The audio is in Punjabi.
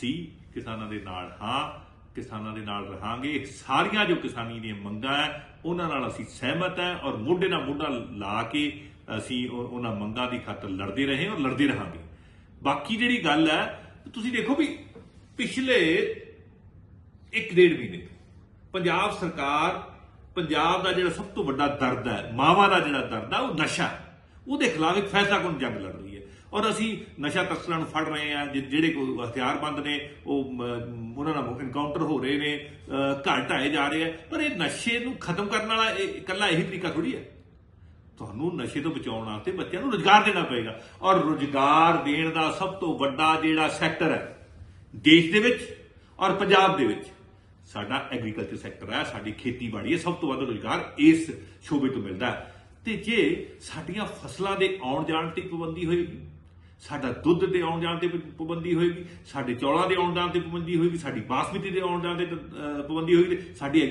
ਸੀ ਕਿਸਾਨਾਂ ਦੇ ਨਾਲ ਹਾਂ, ਕਿਸਾਨਾਂ ਦੇ ਨਾਲ ਰਹਾਂਗੇ। ਸਾਰੀਆਂ ਜੋ ਕਿਸਾਨੀ ਦੀਆਂ ਮੰਗਾਂ ਹੈ ਉਹਨਾਂ ਨਾਲ ਅਸੀਂ ਸਹਿਮਤ ਹੈ ਔਰ ਮੋਢੇ ਨਾਲ ਮੋਢਾ ਲਾ ਕੇ ਅਸੀਂ ਉਹ- ਉਹਨਾਂ ਮੰਗਾਂ ਦੀ ਖਾਤਰ ਲੜਦੇ ਰਹੇ ਔਰ ਲੜਦੇ ਰਹਾਂਗੇ। ਬਾਕੀ ਜਿਹੜੀ ਗੱਲ ਹੈ ਤੁਸੀਂ ਦੇਖੋ ਵੀ ਪਿਛਲੇ ਇੱਕ ਡੇਢ ਮਹੀਨੇ ਤੋਂ ਪੰਜਾਬ ਸਰਕਾਰ ਪੰਜਾਬ ਦਾ ਜਿਹੜਾ ਸਭ ਤੋਂ ਵੱਡਾ ਦਰਦ ਹੈ ਮਾਵਾ ਦਾ ਜਿਹੜਾ ਦਰਦ ਹੈ ਉਹ ਨਸ਼ਾ ਹੈ। ਉਹਦੇ ਖਿਲਾਫ ਇੱਕ ਫੈਸਲਾ ਫੈਸਲਾਕੁਨ ਜੰਗ ਲੜ ਰਹੀ ਔਰ ਅਸੀਂ ਨਸ਼ਾ ਤਸਕਰਾਂ ਨੂੰ ਫੜ ਰਹੇ ਹਾਂ, ਜਿ- ਜਿਹੜੇ ਕੋਈ ਹਥਿਆਰਬੰਦ ਨੇ, ਉਹ ਉਹਨਾਂ ਨਾਲ ਇਨਕਾਊਂਟਰ ਹੋ ਰਹੇ ਨੇ ਘਰ ਢਾਏ ਜਾ ਰਹੇ ਆ। ਪਰ ਇਹ ਨਸ਼ੇ ਨੂੰ ਖਤਮ ਕਰਨ ਵਾਲਾ ਇਹ ਇਕੱਲਾ ਇਹੀ ਤਰੀਕਾ ਥੋੜੀ ਹੈ। ਤੁਹਾਨੂੰ ਨਸ਼ੇ ਤੋਂ ਬਚਾਉਣ ਵਾਸਤੇ ਬੱਚਿਆਂ ਨੂੰ ਰੋਜ਼ਗਾਰ ਦੇਣਾ ਪਏਗਾ। ਔਰ ਰੋਜ਼ਗਾਰ ਦੇਣ ਦਾ ਸਭ ਤੋਂ ਵੱਡਾ ਜਿਹੜਾ ਸੈਕਟਰ ਹੈ, ਦੇਸ਼ ਦੇ ਵਿੱਚ ਔਰ ਪੰਜਾਬ ਦੇ ਵਿੱਚ। ਸਾਡਾ ਐਗਰੀਕਲਚਰ ਸੈਕਟਰ ਹੈ, ਸਾਡੀ ਖੇਤੀਬਾੜੀ ਹੈ, ਸਭ ਤੋਂ ਵੱਧ ਰੋਜ਼ਗਾਰ ਇਸ ਸ਼ੋਬੇ ਤੋਂ ਮਿਲਦਾ ਹੈ। ਤੇ ਜੇ ਸਾਡੀਆਂ ਫਸਲਾਂ ਦੇ ਆਉਣ ਜਾਣ ਤੇ ਪਾਬੰਦੀ ਹੋਈ ਸਾਡਾ ਦੁੱਧ ਦੇ ਆਉਣ ਜਾਣ ਤੇ ਪ- ਪਾਬੰਦੀ ਹੋਏਗੀ, ਸਾਡੇ ਚੌਲਾਂ ਦੇ ਆਉਣ ਜਾਣ ਤੇ ਪਾਬੰਦੀ ਹੋਏਗੀ, ਸਾਡੀ ਬਾਸਮਤੀ ਦੇ ਆਉਣ ਜਾਣ ਤੇ ਪਾਬੰਦੀ ਹੋਏਗੀ ਸਾਡੀ